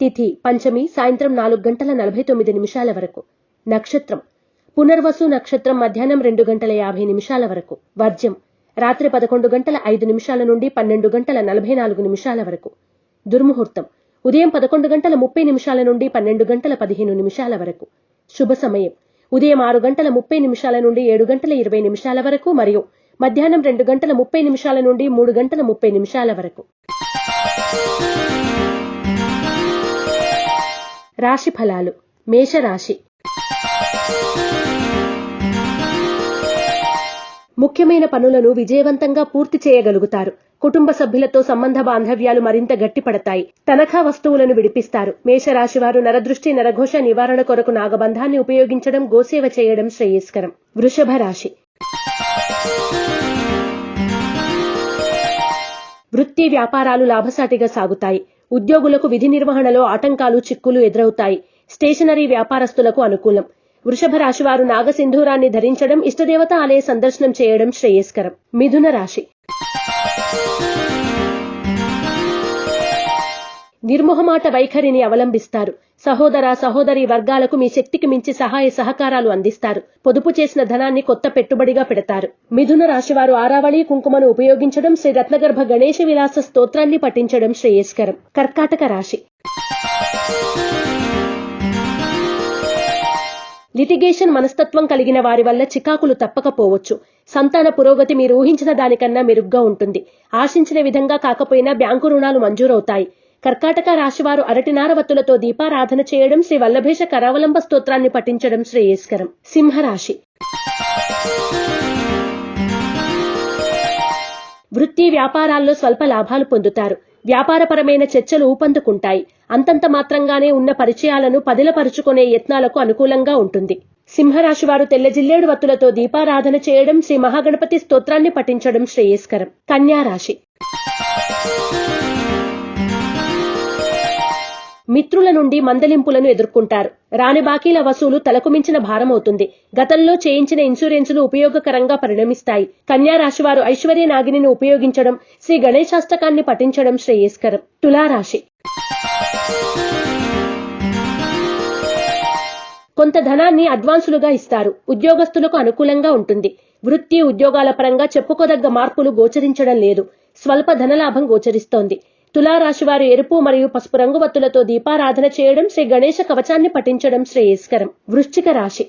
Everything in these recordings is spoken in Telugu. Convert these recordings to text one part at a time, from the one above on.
తిథి పంచమి సాయంత్రం నాలుగు గంటల నలభై తొమ్మిది నిమిషాల వరకు. నక్షత్రం. పునర్వసు నక్షత్రం మధ్యాహ్నం రెండు గంటల యాభై నిమిషాల వరకు. వర్జ్యం. రాత్రి పదకొండు గంటల ఐదు నిమిషాల నుండి పన్నెండు గంటల నలభై నాలుగు నిమిషాల వరకు. దుర్ముహూర్తం. ఉదయం పదకొండు గంటల ముప్పై నిమిషాల నుండి పన్నెండు గంటల పదిహేను నిమిషాల వరకు. శుభ సమయం. ఉదయం ఆరు గంటల ముప్పై నిమిషాల నుండి ఏడు గంటల ఇరవై నిమిషాల వరకు మరియు మధ్యాహ్నం రెండు గంటల ముప్పై నిమిషాల నుండి మూడు గంటల ముప్పై నిమిషాల వరకు. రాశి ఫలాలు మేషరాశి. ముఖ్యమైన పనులను విజయవంతంగా పూర్తి చేయగలుగుతారు. కుటుంబ సభ్యులతో సంబంధ బాంధవ్యాలు మరింత గట్టిపడతాయి. తనఖా వస్తువులను విడిపిస్తారు. మేషరాశి వారు నరదృష్టి నరఘోష నివారణ కొరకు నాగబంధాన్ని ఉపయోగించడం గోసేవ చేయడం శ్రేయస్కరం. వృషభ రాశి వృత్తి వ్యాపారాలు లాభసాటిగా సాగుతాయి. ఉద్యోగులకు విధి నిర్వహణలో ఆటంకాలు చిక్కులు ఎదురవుతాయి. స్టేషనరీ వ్యాపారస్తులకు అనుకూలం. వృషభ రాశి వారు నాగసింధూరాన్ని ధరించడం ఇష్టదేవత ఆలయ సందర్శనం చేయడం శ్రేయస్కరం. మిథున రాశి నిర్మోహమాట వైఖరిని అవలంబిస్తారు. సహోదర సహోదరి వర్గాలకు మీ శక్తికి మించి సహాయ సహకారాలు అందిస్తారు. పొదుపు చేసిన ధనాన్ని కొత్త పెట్టుబడిగా పెడతారు. మిథున రాశివారు ఆరావళి కుంకుమను ఉపయోగించడం శ్రీ రత్నగర్భ గణేష విలాస స్తోత్రాన్ని పఠించడం శ్రేయస్కరం. కర్కాటక రాశి. లిటిగేషన్ మనస్తత్వం కలిగిన వారి వల్ల చికాకులు తప్పకపోవచ్చు. సంతాన పురోగతి మీరు ఊహించిన దానికన్నా మెరుగ్గా ఉంటుంది. ఆశించిన విధంగా కాకపోయినా బ్యాంకు రుణాలు మంజూరవుతాయి. కర్కాటక రాశివారు అరటినార వత్తులతో దీపారాధన చేయడం శ్రీ వల్లభేష కరావలంబ స్తోత్రాన్ని పఠించడం శ్రేయస్కరం. సింహరాశి. వృత్తి వ్యాపారాల్లో స్వల్ప లాభాలు పొందుతారు. వ్యాపారపరమైన చర్చలు ఊపందుకుంటాయి. అంతంత మాత్రంగానే ఉన్న పరిచయాలను పదిలపరుచుకునే యత్నాలకు అనుకూలంగా ఉంటుంది. సింహరాశి వారు తెల్ల జిల్లేడు వత్తులతో దీపారాధన చేయడం శ్రీ మహాగణపతి స్తోత్రాన్ని పఠించడం శ్రేయస్కరం. కన్యా రాశి మిత్రుల నుండి మందలింపులను ఎదుర్కొంటారు. రాని బాకీల వసూలు తలకు మించిన భారమవుతుంది. గతంలో చేయించిన ఇన్సూరెన్సులు ఉపయోగకరంగా పరిణమిస్తాయి. కన్యా రాశివారు ఐశ్వర్య నాగిని ఉపయోగించడం శ్రీ గణేశాష్టకాన్ని పఠించడం శ్రేయస్కరం. తులారాశి. కొంత ధనాన్ని అడ్వాన్సులుగా ఇస్తారు. ఉద్యోగస్తులకు అనుకూలంగా ఉంటుంది. వృత్తి ఉద్యోగాల పరంగా చెప్పుకోదగ్గ మార్పులు గోచరించడం లేదు. స్వల్ప ధనలాభం గోచరిస్తోంది. తులారాశి వారు ఎరుపు మరియు పసుపు రంగు వత్తులతో దీపారాధన చేయడం శ్రీ గణేశ కవచాన్ని పఠించడం శ్రేయస్కరం. వృశ్చిక రాశి.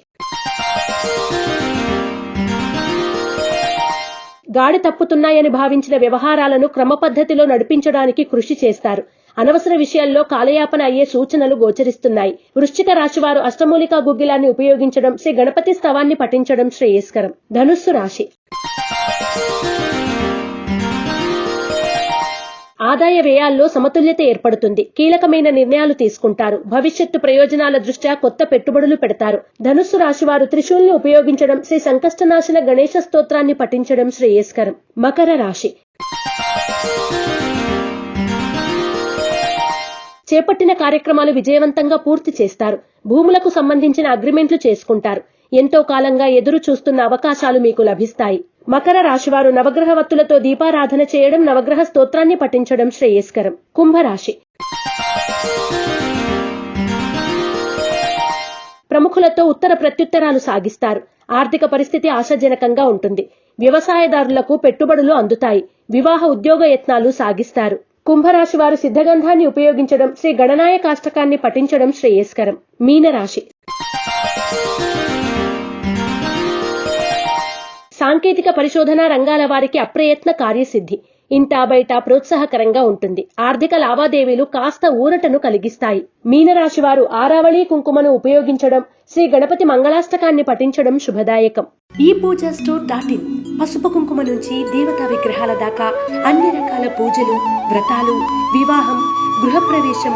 గాడి తప్పుతున్నాయని భావించిన వ్యవహారాలను క్రమపద్ధతిలో నడిపించడానికి కృషి చేస్తారు. అనవసర విషయాల్లో కాలయాపన అయ్యే సూచనలు గోచరిస్తున్నాయి. వృశ్చిక రాశి వారు అష్టమూలికా గుగ్గిలాన్ని ఉపయోగించడం శ్రీ గణపతి స్తవాన్ని పఠించడం శ్రేయస్కరం. ధనుస్సు రాశి. ఆదాయ వ్యయాల్లో సమతుల్యత ఏర్పడుతుంది. కీలకమైన నిర్ణయాలు తీసుకుంటారు. భవిష్యత్తు ప్రయోజనాల దృష్ట్యా కొత్త పెట్టుబడులు పెడతారు. ధనుస్సు రాశి వారు త్రిశూల్ని ఉపయోగించడం శ్రీ సంకష్టనాశన గణేశ స్తోత్రాన్ని పఠించడం శ్రేయస్కరం. మకర రాశి. చేపట్టిన కార్యక్రమాలు విజయవంతంగా పూర్తి చేస్తారు. భూములకు సంబంధించిన అగ్రిమెంట్లు చేసుకుంటారు. ఎంతో కాలంగా ఎదురు చూస్తున్న అవకాశాలు మీకు లభిస్తాయి. మకర రాశివారు నవగ్రహ వత్తులతో దీపారాధన చేయడం నవగ్రహ స్తోత్రాన్ని పఠించడం శ్రేయస్కరం. కుంభరాశి. ప్రముఖులతో ఉత్తర ప్రత్యుత్తరాలు సాగిస్తారు. ఆర్థిక పరిస్థితి ఆశాజనకంగా ఉంటుంది. వ్యవసాయదారులకు పెట్టుబడులు అందుతాయి. వివాహ ఉద్యోగ యత్నాలు సాగిస్తారు. కుంభరాశి వారు సిద్ధగంధాన్ని ఉపయోగించడం శ్రీ గణనాయకాష్టకాన్ని పఠించడం శ్రేయస్కరం. మీనరాశి. సాంకేతిక పరిశోధన రంగాల వారికి అప్రయత్న కార్యసిద్ధి. ఇంటా బయట ప్రోత్సాహకరంగా ఉంటుంది. ఆర్థిక లావాదేవీలు కాస్త ఊరటను కలిగిస్తాయి. మీనరాశి వారు ఆరావళి కుంకుమను ఉపయోగించడం శ్రీ గణపతి మంగళాష్టకాన్ని పఠించడం శుభదాయకం. ఈ పూజా స్టోర్ డాట్ ఇన్ పసుపు కుంకుమ నుంచి దేవతా విగ్రహాల దాకా అన్ని రకాల పూజలు వ్రతాలు వివాహం గృహప్రవేశం